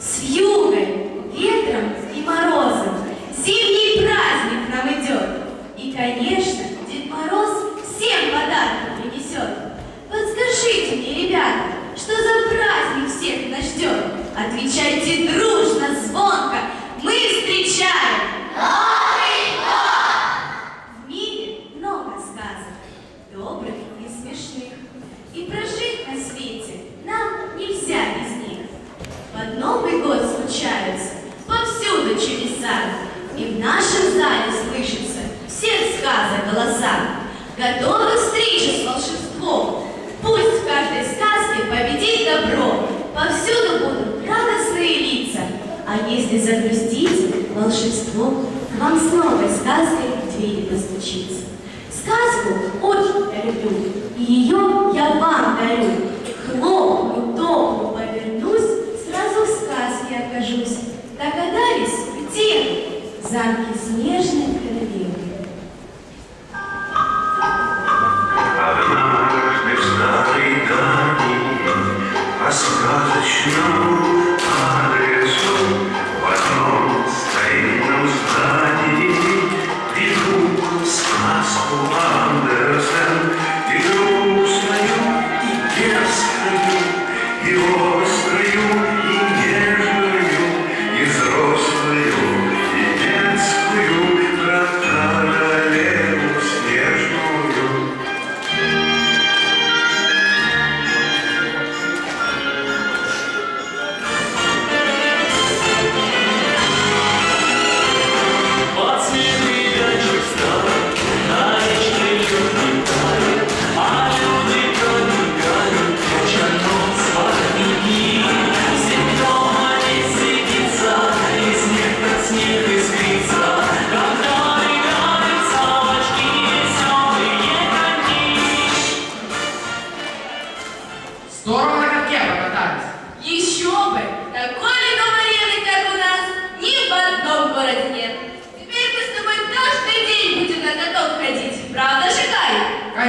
See you. Готовы встречу с волшебством. Пусть в каждой сказке победит добро. Повсюду будут радостные лица. А если загрустите волшебство, к вам с новой сказкой в двери постучится. Сказку очень я люблю, и ее я вам дарю. Хлопну, топну, повернусь, сразу в сказке окажусь. Догадались, где? Замки снежные,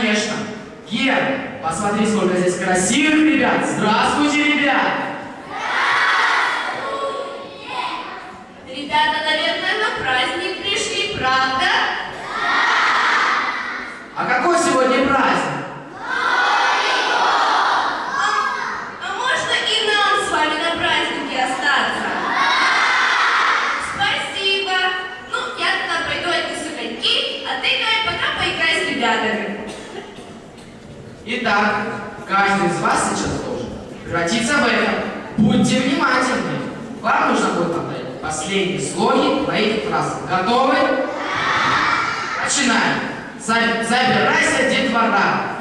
Конечно. Е, посмотри, сколько здесь красивых ребят. Здравствуйте, ребят. каждый из вас сейчас должен превратиться в это. Будьте внимательны. Вам нужно будет повторить последние слоги моих фраз. Готовы? Начинаем. Забирайся, детвора.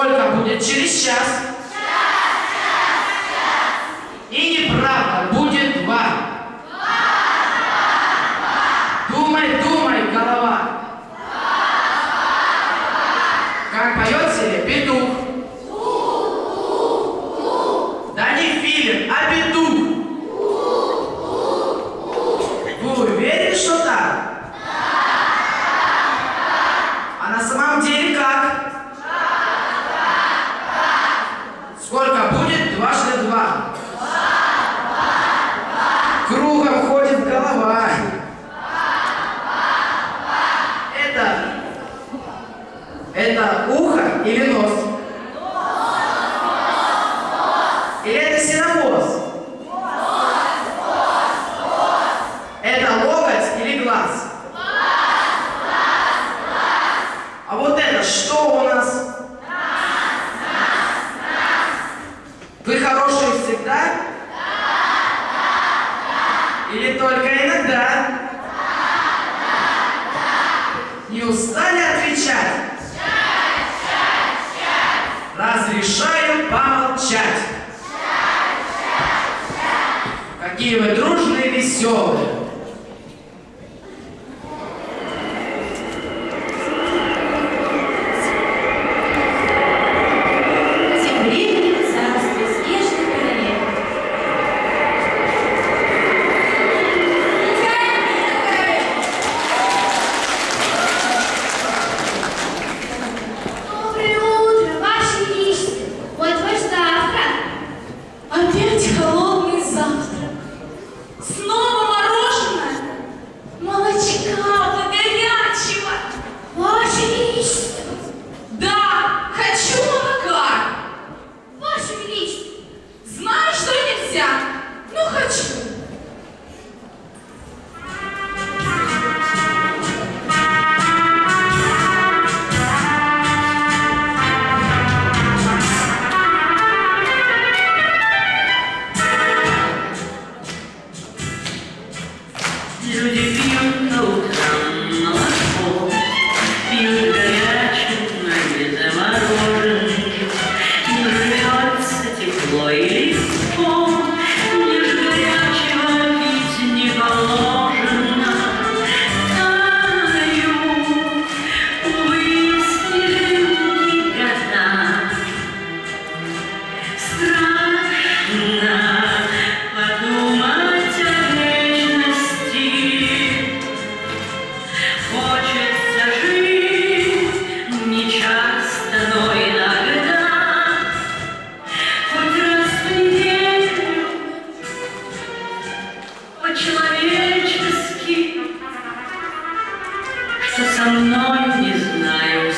Сколько будет через час? Час, час, час. И неправда. Deus. Да, хочу молока. Ваше Величество, знаю, что нельзя, но хочу. Люди пьют со мной, не знаю,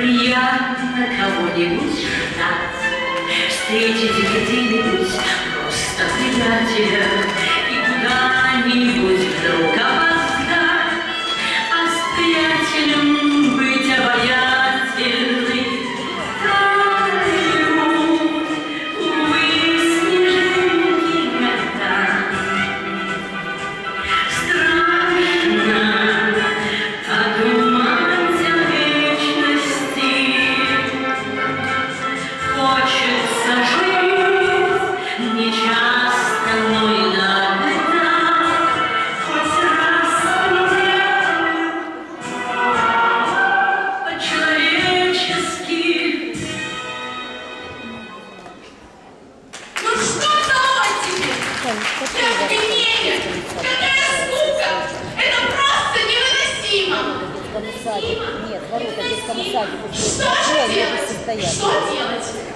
приятно кого-нибудь ждать, встретить где-нибудь просто приятеля и куда-нибудь вдруг. Что делать? Что делать?